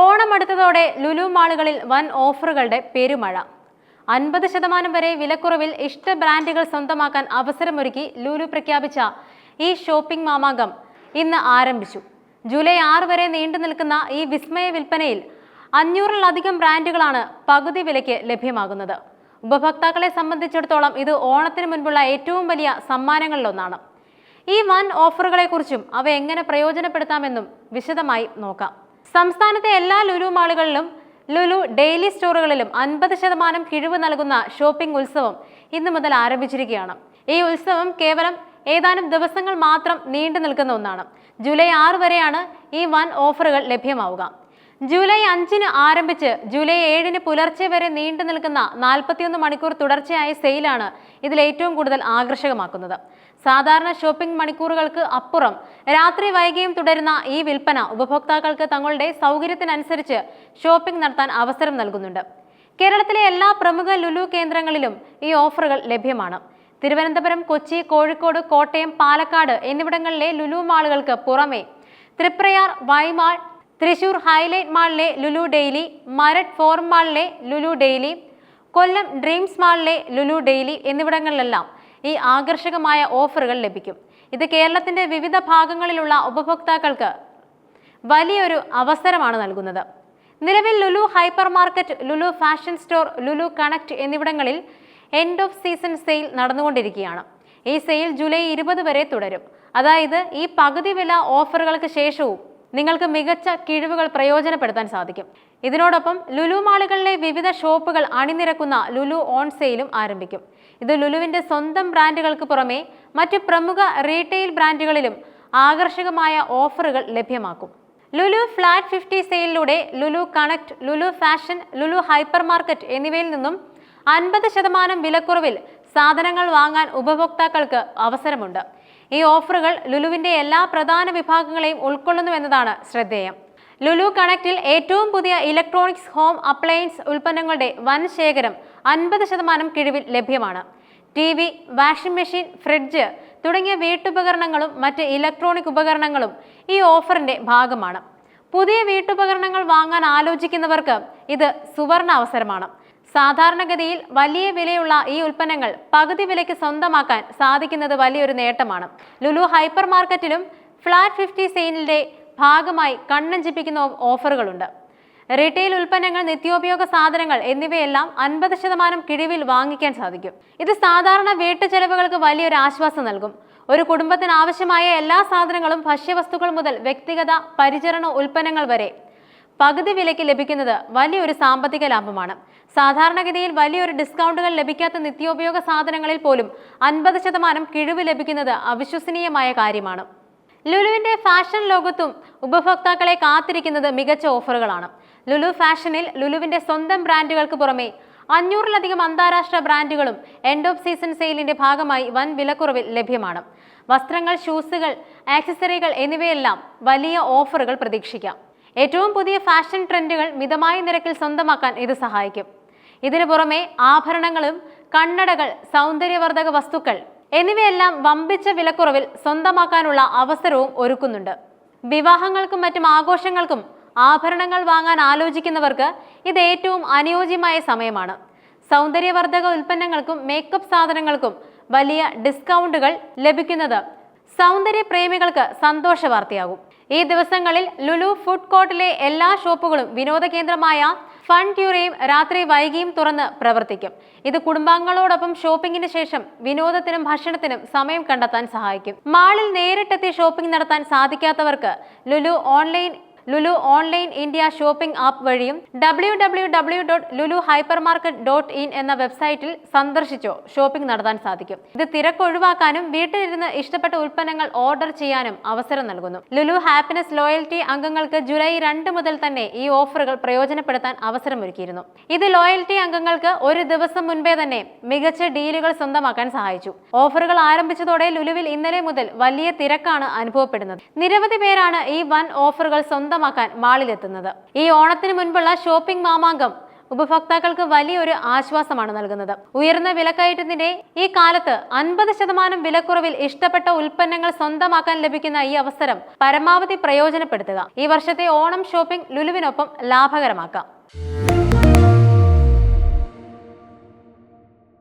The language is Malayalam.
ഓണം അടുത്തതോടെ ലുലു മാളുകളിൽ വൻ ഓഫറുകളുടെ പെരുമഴ. അൻപത് ശതമാനം വരെ വിലക്കുറവിൽ ഇഷ്ട ബ്രാൻഡുകൾ സ്വന്തമാക്കാൻ അവസരമൊരുക്കി ലുലു പ്രഖ്യാപിച്ച ഈ ഷോപ്പിംഗ് മാമാങ്കം ഇന്ന് ആരംഭിച്ചു. ജൂലൈ ആറ് വരെ നീണ്ടു നിൽക്കുന്ന ഈ വിസ്മയ വിൽപ്പനയിൽ അഞ്ഞൂറിലധികം ബ്രാൻഡുകളാണ് പകുതി വിലയ്ക്ക് ലഭ്യമാകുന്നത്. ഉപഭോക്താക്കളെ സംബന്ധിച്ചിടത്തോളം ഇത് ഓണത്തിന് മുൻപുള്ള ഏറ്റവും വലിയ സമ്മാനങ്ങളിലൊന്നാണ്. ഈ വൻ ഓഫറുകളെക്കുറിച്ചും അവ എങ്ങനെ പ്രയോജനപ്പെടുത്താമെന്നും വിശദമായി നോക്കാം. സംസ്ഥാനത്തെ എല്ലാ ലുലു മാളുകളിലും ലുലു ഡെയിലി സ്റ്റോറുകളിലും അൻപത് ശതമാനം കിഴിവ് നൽകുന്ന ഷോപ്പിംഗ് ഉത്സവം ഇന്നു മുതൽ ആരംഭിച്ചിരിക്കുകയാണ്. ഈ ഉത്സവം കേവലം ഏതാനും ദിവസങ്ങൾ മാത്രം നീണ്ടു നിൽക്കുന്ന ഒന്നാണ്. ജൂലൈ ആറ് വരെയാണ് ഈ വൻ ഓഫറുകൾ ലഭ്യമാവുക. ജൂലൈ അഞ്ചിന് ആരംഭിച്ച് ജൂലൈ ഏഴിന് പുലർച്ചെ വരെ നീണ്ടു നിൽക്കുന്ന നാൽപ്പത്തിയൊന്ന് മണിക്കൂർ തുടർച്ചയായ സെയിലാണ് ഇതിൽ ഏറ്റവും കൂടുതൽ ആകർഷകമാക്കുന്നത്. സാധാരണ ഷോപ്പിംഗ് മണിക്കൂറുകൾക്ക് അപ്പുറം രാത്രി വൈകിയും തുടരുന്ന ഈ വിൽപ്പന ഉപഭോക്താക്കൾക്ക് തങ്ങളുടെ സൗകര്യത്തിനനുസരിച്ച് ഷോപ്പിംഗ് നടത്താൻ അവസരം നൽകുന്നുണ്ട്. കേരളത്തിലെ എല്ലാ പ്രമുഖ ലുലു കേന്ദ്രങ്ങളിലും ഈ ഓഫറുകൾ ലഭ്യമാണ്. തിരുവനന്തപുരം കൊച്ചി കോഴിക്കോട് കോട്ടയം പാലക്കാട് എന്നിവിടങ്ങളിലെ ലുലു മാളുകൾക്ക് പുറമെ Triprayar Y Mall Thrissur Hilite മാളിലെ Lulu daily Maradu forum മാളിലെ ലുലു ഡെയിലി കൊല്ലം ഡ്രീംസ് മാളിലെ ലുലു ഡെയിലി എന്നിവിടങ്ങളിലെല്ലാം ഈ ആകർഷകമായ ഓഫറുകൾ ലഭിക്കും. ഇത് കേരളത്തിന്റെ വിവിധ ഭാഗങ്ങളിലുള്ള ഉപഭോക്താക്കൾക്ക് വലിയൊരു അവസരമാണ് നൽകുന്നത്. നിലവിൽ Lulu hyper market Lulu fashion store Lulu connect എന്നിവിടങ്ങളിൽ എൻഡ് ഓഫ് സീസൺ സെയിൽ നടന്നുകൊണ്ടിരിക്കുകയാണ്. ഈ സെയിൽ ജൂലൈ ഇരുപത് വരെ തുടരും. അതായത് ഈ പകുതി വില ഓഫറുകൾക്ക് ശേഷവും നിങ്ങൾക്ക് മികച്ച കിഴിവുകൾ പ്രയോജനപ്പെടുത്താൻ സാധിക്കും. ഇതിനോടൊപ്പം ലുലു മാളുകളിലെ വിവിധ ഷോപ്പുകൾ അണിനിരക്കുന്ന ലുലു ഓൺ സെയിലും ആരംഭിക്കും. ഇത് ലുലുവിന്റെ സ്വന്തം ബ്രാൻഡുകൾക്ക് പുറമെ മറ്റ് പ്രമുഖ റീറ്റെയിൽ ബ്രാൻഡുകളിലും ആകർഷകമായ ഓഫറുകൾ ലഭ്യമാക്കും. Lulu flat fifty സെയിലിലൂടെ Lulu connect Lulu fashion Lulu hyper market എന്നിവയിൽ നിന്നും അൻപത് ശതമാനം വിലക്കുറവിൽ സാധനങ്ങൾ വാങ്ങാൻ ഉപഭോക്താക്കൾക്ക് അവസരമുണ്ട്. ഈ ഓഫറുകൾ ലുലുവിന്റെ എല്ലാ പ്രധാന വിഭാഗങ്ങളെയും ഉൾക്കൊള്ളുന്നുവെന്നതാണ് ശ്രദ്ധേയം. ലുലു കണക്റ്റിൽ ഏറ്റവും പുതിയ ഇലക്ട്രോണിക്സ് ഹോം അപ്ലയൻസ് ഉൽപ്പന്നങ്ങളുടെ വൻ ശേഖരം അൻപത് ശതമാനം കിഴിവിൽ ലഭ്യമാണ്. T V washing machine fridge തുടങ്ങിയ വീട്ടുപകരണങ്ങളും മറ്റ് ഇലക്ട്രോണിക് ഉപകരണങ്ങളും ഈ ഓഫറിന്റെ ഭാഗമാണ്. പുതിയ വീട്ടുപകരണങ്ങൾ വാങ്ങാൻ ആലോചിക്കുന്നവർക്ക് ഇത് സുവർണ അവസരമാണ്. സാധാരണഗതിയിൽ വലിയ വിലയുള്ള ഈ ഉൽപ്പന്നങ്ങൾ പകുതി വിലയ്ക്ക് സ്വന്തമാക്കാൻ സാധിക്കുന്നത് വലിയൊരു നേട്ടമാണ്. ലുലു ഹൈപ്പർ മാർക്കറ്റിലും ഫ്ലാറ്റ് ഫിഫ്റ്റി സെയിലിന്റെ ഭാഗമായി കണ്ണഞ്ചിപ്പിക്കുന്ന ഓഫറുകളുണ്ട്. റീറ്റെയിൽ ഉൽപ്പന്നങ്ങൾ നിത്യോപയോഗ സാധനങ്ങൾ എന്നിവയെല്ലാം അൻപത് ശതമാനം കിഴിവിൽ വാങ്ങിക്കാൻ സാധിക്കും. ഇത് സാധാരണ വീട്ടു ചെലവുകൾക്ക് വലിയൊരു ആശ്വാസം നൽകും. ഒരു കുടുംബത്തിന് ആവശ്യമായ എല്ലാ സാധനങ്ങളും ഭക്ഷ്യവസ്തുക്കൾ മുതൽ വ്യക്തിഗത പരിചരണ ഉൽപ്പന്നങ്ങൾ വരെ പകുതി വിലയ്ക്ക് ലഭിക്കുന്നത് വലിയൊരു സാമ്പത്തിക ലാഭമാണ്. സാധാരണഗതിയിൽ വലിയൊരു ഡിസ്കൗണ്ടുകൾ ലഭിക്കാത്ത നിത്യോപയോഗ സാധനങ്ങളിൽ പോലും അൻപത് ശതമാനം കിഴിവ് ലഭിക്കുന്നത് അവിശ്വസനീയമായ കാര്യമാണ്. ലുലുവിന്റെ ഫാഷൻ ലോകത്തും ഉപഭോക്താക്കളെ കാത്തിരിക്കുന്നത് മികച്ച ഓഫറുകളാണ്. ലുലു ഫാഷനിൽ ലുലുവിന്റെ സ്വന്തം ബ്രാൻഡുകൾക്ക് പുറമെ അഞ്ഞൂറിലധികം അന്താരാഷ്ട്ര ബ്രാൻഡുകളും എൻഡ് ഓഫ് സീസൺ സെയിലിന്റെ ഭാഗമായി വൻ വിലക്കുറവിൽ ലഭ്യമാണ്. വസ്ത്രങ്ങൾ ഷൂസുകൾ ആക്സസറികൾ എന്നിവയെല്ലാം വലിയ ഓഫറുകൾ പ്രതീക്ഷിക്കാം. ഏറ്റവും പുതിയ ഫാഷൻ ട്രെൻഡുകൾ മിതമായ നിരക്കിൽ സ്വന്തമാക്കാൻ ഇത് സഹായിക്കും. ഇതിനു പുറമെ ആഭരണങ്ങളും കണ്ണടകൾ സൗന്ദര്യവർദ്ധക വസ്തുക്കൾ എന്നിവയെല്ലാം വമ്പിച്ച വിലക്കുറവിൽ സ്വന്തമാക്കാനുള്ള അവസരവും ഒരുക്കുന്നുണ്ട്. വിവാഹങ്ങൾക്കും മറ്റും ആഘോഷങ്ങൾക്കും ആഭരണങ്ങൾ വാങ്ങാൻ ആലോചിക്കുന്നവർക്ക് ഇത് ഏറ്റവും അനുയോജ്യമായ സമയമാണ്. സൗന്ദര്യവർദ്ധക ഉൽപ്പന്നങ്ങൾക്കും മേക്കപ്പ് സാധനങ്ങൾക്കും വലിയ ഡിസ്കൗണ്ടുകൾ ലഭിക്കുന്നത് സൗന്ദര്യ പ്രേമികൾക്ക് സന്തോഷ വാർത്തയാകും ഈ ദിവസങ്ങളിൽ ലുലു ഫുഡ് കോർട്ടിലെ എല്ലാ ഷോപ്പുകളും വിനോദ കേന്ദ്രമായ ഫൺ ട്യൂറയും രാത്രി വൈകിയും തുറന്ന് പ്രവർത്തിക്കും. ഇത് കുടുംബാംഗങ്ങളോടൊപ്പം ഷോപ്പിംഗിന് ശേഷം വിനോദത്തിനും ഭക്ഷണത്തിനും സമയം കണ്ടെത്താൻ സഹായിക്കും. മാളിൽ നേരിട്ടെത്തി ഷോപ്പിംഗ് നടത്താൻ സാധിക്കാത്തവർക്ക് Lulu online Lulu online India shopping app വഴിയും W W W dot Lulu hyper market dot in എന്ന വെബ്സൈറ്റിൽ സന്ദർശിച്ചോ ഷോപ്പിംഗ് നടത്താൻ സാധിക്കും. ഇത് തിരക്ക് ഒഴിവാക്കാനും വീട്ടിലിരുന്ന് ഇഷ്ടപ്പെട്ട ഉൽപ്പന്നങ്ങൾ ഓർഡർ ചെയ്യാനും അവസരം നൽകുന്നു. ലുലു ഹാപ്പിനെസ് ലോയൽറ്റി അംഗങ്ങൾക്ക് ജൂലൈ രണ്ട് മുതൽ തന്നെ ഈ ഓഫറുകൾ പ്രയോജനപ്പെടുത്താൻ അവസരമൊരുക്കിയിരുന്നു. ഇത് ലോയൽറ്റി അംഗങ്ങൾക്ക് ഒരു ദിവസം മുൻപേ തന്നെ മികച്ച ഡീലുകൾ സ്വന്തമാക്കാൻ സഹായിച്ചു. ഓഫറുകൾ ആരംഭിച്ചതോടെ ലുലുവിൽ ഇന്നലെ മുതൽ വലിയ തിരക്കാണ് അനുഭവപ്പെടുന്നത്. നിരവധി പേരാണ് ഈ വൻ ഓഫറുകൾ സ്വന്തമാക്കാൻ മാളിലെത്തുന്നത്. ഈ ഓണത്തിന് മുൻപുള്ള ഷോപ്പിംഗ് മാമാങ്കം ഉപഭോക്താക്കൾക്ക് വലിയൊരു ആശ്വാസമാണ് നൽകുന്നത്. ഉയർന്ന വിലക്കയറ്റത്തിന്റെ ഈ കാലത്ത് അൻപത് ശതമാനം വിലക്കുറവിൽ ഇഷ്ടപ്പെട്ട ഉൽപ്പന്നങ്ങൾ സ്വന്തമാക്കാൻ ലഭിക്കുന്ന ഈ അവസരം പരമാവധി പ്രയോജനപ്പെടുത്തുക. ഈ വർഷത്തെ ഓണം ഷോപ്പിംഗ് ലുലുവിനൊപ്പം ലാഭകരമാക്കാം.